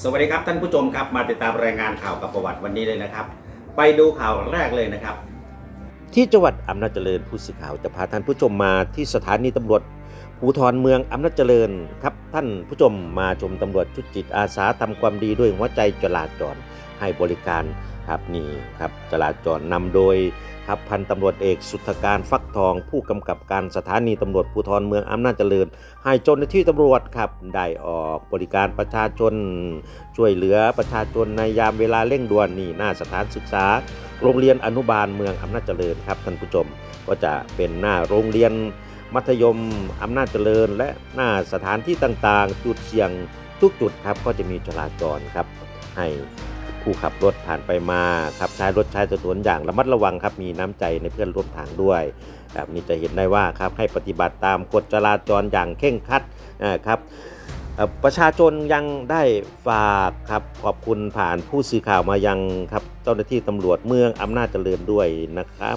สวัสดีครับท่านผู้ชมครับมาติดตามรายงานข่าวกับประวัติวันนี้เลยนะครับ ไปดูข่าวแรกเลยนะครับ ที่จังหวัดอำนาจเจริญผู้สื่อข่าวจะพาท่านผู้ชมมาที่สถานีตำรวจภูธรเมืองอำนาจเจริญครับท่านผู้ชมมาชมตำรวจชุดจิตอาสาทำความดีด้วยหัวใจจราจร ให้บริการครับนี่ครับจราจรนำโดยครับพันตำรวจเอกสุทธการฟักทอง ผู้กำกับการสถานีตำรวจภูธรเมืองอำนาจเจริญ ให้เจ้าหน้าที่ตำรวจครับได้ออกบริการประชาชน ช่วยเหลือประชาชนในยามเวลาเร่งด่วนนี่หน้าสถานศึกษา โรงเรียนอนุบาลเมืองอำนาจเจริญครับท่านผู้ชมก็จะเป็นหน้าโรงเรียนมัธยมอำนาจเจริญ และหน้าสถานที่ต่างๆ จุดเสี่ยงทุกจุดครับก็จะมีจราจรครับให้ ผู้ขับรถผ่านไปมาครับใช้รถใช้ถนนอย่างระมัดระวังครับมีน้ำใจในเพื่อนร่วมทางด้วยแบบนี้จะเห็นได้ว่าครับให้ปฏิบัติตามกฎจราจรอย่างเคร่งครัดนะครับประชาชนยังได้ฝากครับขอบคุณผ่านผู้สื่อข่าวมายังครับเจ้าหน้าที่ตำรวจเมืองอำนาจเจริญด้วยนะครับ